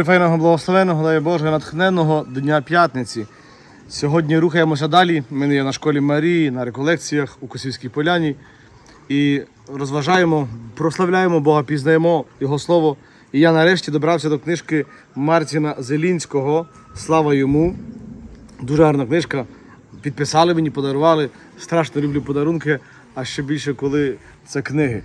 Прифайного благословеного, дай Боже, натхненного Дня П'ятниці. Сьогодні рухаємося далі. Ми є на школі Марії, на реколекціях у Косівській Поляні. І розважаємо, прославляємо Бога, пізнаємо Його Слово. І я нарешті добрався до книжки Мартіна Зелінського. Слава йому! Дуже гарна книжка. Підписали мені, подарували. Страшно люблю подарунки, а ще більше, коли це книги.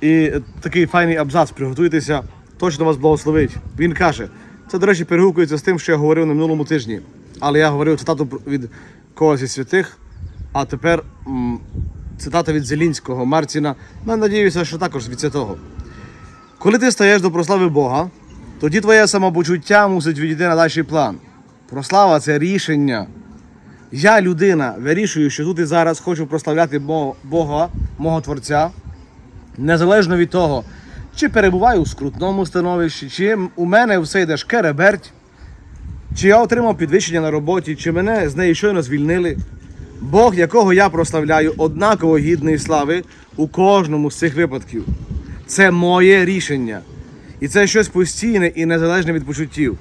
І такий файний абзац. Приготуйтеся, точно вас благословить. Він каже: це, до речі, перегукується з тим, що я говорив на минулому тижні. Але я говорив цитату від когось із святих, а тепер м, цитата від Зелінського, Мартіна. Ну, надіюся, що також від святого. Коли ти стаєш до прослави Бога, тоді твоє самопочуття мусить відійти на дальший план. Прослава це рішення. Я, людина, вирішую, що тут і зараз хочу прославляти Бога, мого Творця, незалежно від того, чи перебуваю у скрутному становищі, чи у мене все йде шкереберть, чи я отримав підвищення на роботі, чи мене з неї щойно звільнили. Бог, якого я прославляю, однаково гідний слави у кожному з цих випадків. Це моє рішення. І це щось постійне і незалежне від почуттів.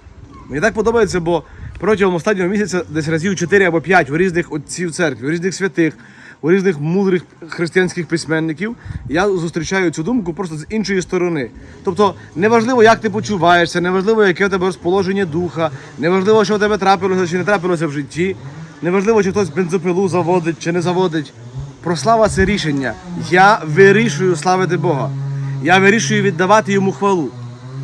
Мені так подобається, бо протягом останнього місяця десь разів 4 або 5 у різних отців церкви, у різних святих, у різних мудрих християнських письменників я зустрічаю цю думку просто з іншої сторони. Тобто, неважливо, як ти почуваєшся, неважливо, яке у тебе розположення духа, неважливо, що у тебе трапилося чи не трапилося в житті, неважливо, чи хтось бензопилу заводить чи не заводить. Прослава це рішення. Я вирішую славити Бога. Я вирішую віддавати йому хвалу.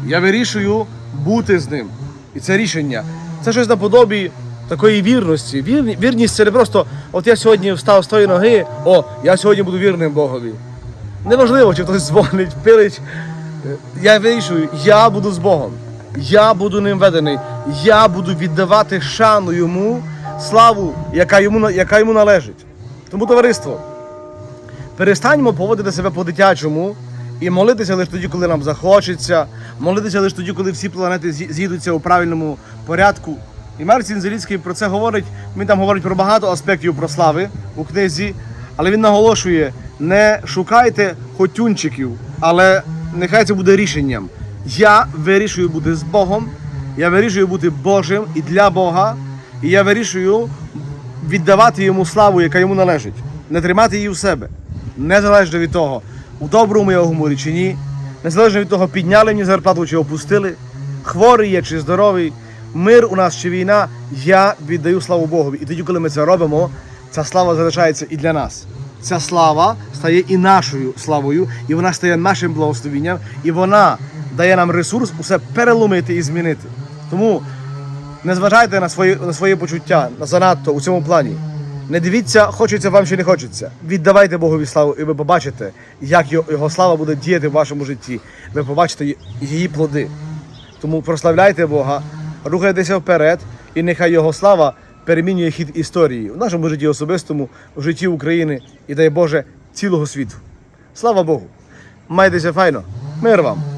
Я вирішую бути з ним. І це рішення. Це щось наподобі такої вірності. Вірні- Вірність це не просто, от я сьогодні встав з тої ноги, о, я сьогодні буду вірним Богові. Неважливо, чи хтось дзвонить, пилить. Я вирішую, я буду з Богом. Я буду ним ведений. Я буду віддавати шану йому, славу, яка йому, яка йому належить. Тому товариство, перестаньмо поводити себе по-дитячому і молитися лише тоді, коли нам захочеться, молитися лише тоді, коли всі планети з'ї- з'їдуться у правильному порядку. І Марцін Зелінський про це говорить. Він там говорить про багато аспектів прослави у книзі, але він наголошує: не шукайте хотюнчиків, але нехай це буде рішенням. Я вирішую бути з Богом, я вирішую бути Божим і для Бога, і я вирішую віддавати йому славу, яка йому належить, не тримати її в себе, незалежно від того, у доброму я гуморі чи ні, незалежно від того, підняли мені зарплату чи опустили, хворий я чи здоровий, мир у нас чи війна, я віддаю славу Богові. І тоді, коли ми це робимо, ця слава залишається і для нас. Ця слава стає і нашою славою, і вона стає нашим благословенням, і вона дає нам ресурс усе переломити і змінити. Тому не зважайте на свої, на свої почуття на занадто у цьому плані. Не дивіться, хочеться вам чи не хочеться. Віддавайте Богові славу, і ви побачите, як його слава буде діяти в вашому житті. Ви побачите її плоди. Тому прославляйте Бога, рухайтеся вперед, і нехай Його слава перемінює хід історії в нашому житті особистому, в житті України і дай Боже цілого світу. Слава Богу! Майтеся файно! Мир вам!